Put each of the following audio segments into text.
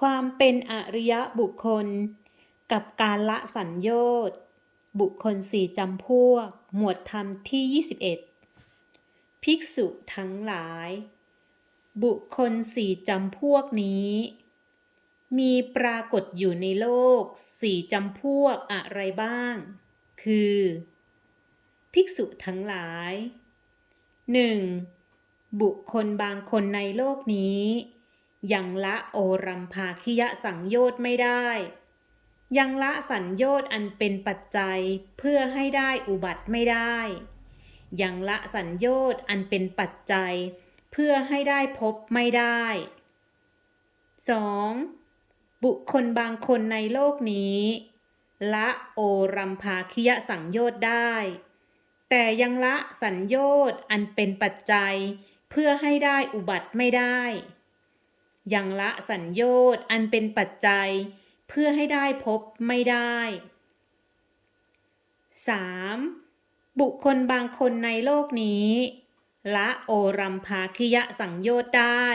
ความเป็นอริยบุคคล กับการละสัญโยชน์บุคคลสี่จำพวก หมวดธรรมที่ 21 ภิกษุทั้งหลาย บุคคลสี่จำพวกนี้ มีปรากฏอยู่ในโลกสี่จำพวกอะไรบ้าง คือ ภิกษุทั้งหลาย 1. บุคคลบางคนในโลกนี้ ยังละโอรัมภาคิยสังโยชน์ไม่ได้ ยังละสัญโยชน์อันเป็นปัจจัยเพื่อให้ได้อุบัติไม่ได้ ยังละสัญโยชน์อันเป็นปัจจัย เพื่อให้ได้พบไม่ได้ 2. บุคคลบางคนในโลกนี้ ละโอรัมภาคิยสังโยชน์ได้ แต่ยังละสัญโยชน์อันเป็นปัจจัย เพื่อให้ได้อุบัติไม่ได้ ยังละสัญโยชน์อันเป็นปัจจัย เพื่อให้ได้พบไม่ได้ 3. บุคคลบางคนในโลกนี้ ละโอรัมภาคิยะสังโยชน์ได้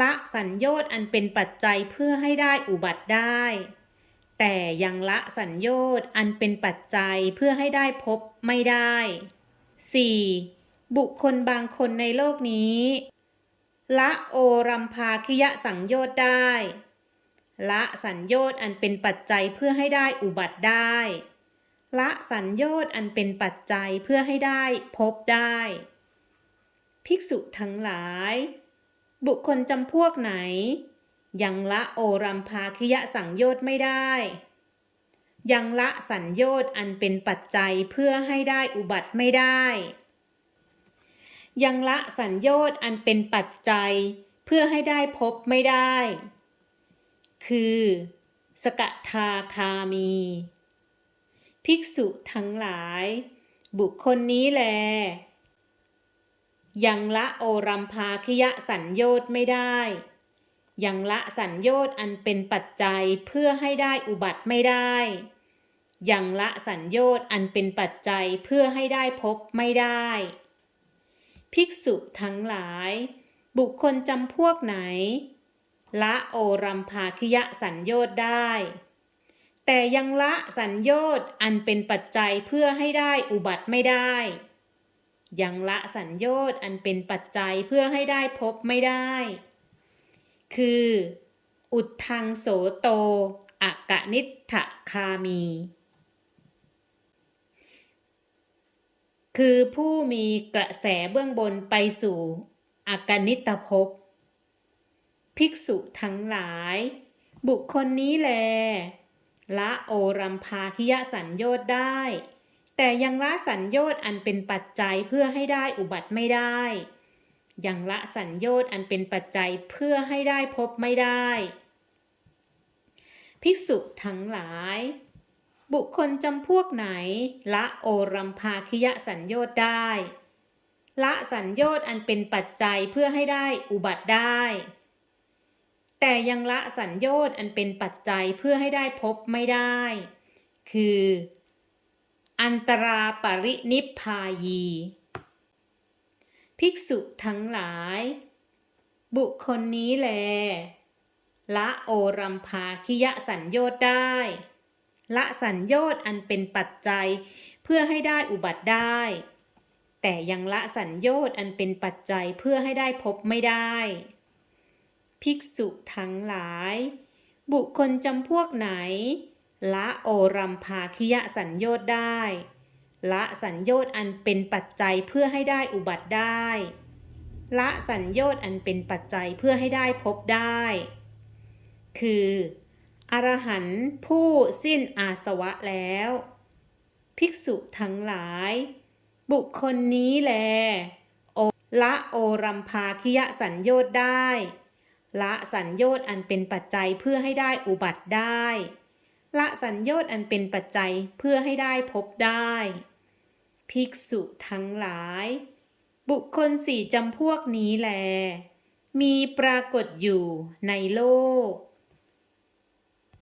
ละสัญโยชน์อันเป็นปัจจัยเพื่อให้ได้อุบัติได้ แต่ยังละสัญโยชน์อันเป็นปัจจัยเพื่อให้ได้พบไม่ได้ 4. บุคคลบางคนในโลกนี้ ละโอรัมภาคิยะสังโยชน์ได้ ละสัญโยชน์อันเป็นปัจจัยเพื่อให้ได้อุบัติได้ ละสัญโยชน์อันเป็นปัจจัยเพื่อให้ได้พบได้ ภิกษุทั้งหลาย บุคคลจำพวกไหน ยังละโอรัมภาคิยะสังโยชน์ไม่ได้ยังละสัญโยชน์อันเป็นปัจจัยเพื่อให้ได้อุบัติไม่ได้ ยังละสัญโยชน์อันเป็นปัจจัย เพื่อให้ได้พบไม่ได้ คือ สกทาคามี ภิกษุทั้งหลาย บุคคลนี้แล ยังละโอรัมภาคิยสัญโยชน์ไม่ได้ยังละสัญโยชน์อันเป็นปัจจัยเพื่อให้ได้อุบัติไม่ได้ยังละสัญโยชน์อันเป็นปัจจัยเพื่อให้ได้พบไม่ได้ ภิกษุทั้งหลาย บุคคลจำพวกไหน ละโอรัมภาคิยสัญโยชน์ได้ แต่ยังละสัญโยชน์อันเป็นปัจจัยเพื่อให้ได้อุบัติไม่ได้ ยังละสัญโยชน์อันเป็นปัจจัยเพื่อให้ได้พบไม่ได้ คือ อุดทธังโสโตอากนิทถคามี คือผู้มีกระแสเบื้องบนไปสู่อากนิตภพ ภิกษุทั้งหลาย บุคคลนี้แล ละโอรัมภาคิยสัญโยชน์ได้ แต่ยังละสัญโยชน์อันเป็นปัจจัยเพื่อให้ได้อุบัติไม่ได้ ยังละสัญโยชน์อันเป็นปัจจัยเพื่อให้ได้พบไม่ได้ ภิกษุทั้งหลาย บุคคลจำพวกไหน ละโอรัมภาคิยสัญโยชน์ได้ ละสัญโยชน์อันเป็นปัจจัยเพื่อให้ได้อุบัติได้ แต่ยังละสัญโยชน์อันเป็นปัจจัยเพื่อให้ได้พบไม่ได้ คือ อันตราปรินิพพายี ภิกษุทั้งหลาย บุคคลนี้แล ละโอรัมภาคิยสัญโยชน์ได้ ละสัญโยชน์อันเป็นปัจจัย เพื่อให้ได้อุบัติได้ แต่ยังละสัญโยชน์อันเป็นปัจจัยเพื่อให้ได้พบไม่ได้ ภิกษุทั้งหลาย บุคคลจำพวกไหน ละโอรัมภาคิยสัญโยชน์ได้ ละสัญโยชน์อันเป็นปัจจัยเพื่อให้ได้อุบัติได้ละสัญโยชน์อันเป็นปัจจัยเพื่อให้ได้พบได้ คือ อรหันต์ผู้สิ้นอาสวะแล้ว ภิกษุทั้งหลาย บุคคลนี้แลโอละโอรัมภาคิยสัญโยชน์ได้ ละสัญโยชน์อันเป็นปัจจัยเพื่อให้ได้อุบัติได้ ละสัญโยชน์อันเป็นปัจจัยเพื่อให้ได้พบได้ ภิกษุทั้งหลาย บุคคลสี่จำพวกนี้แล มีปรากฏอยู่ในโลก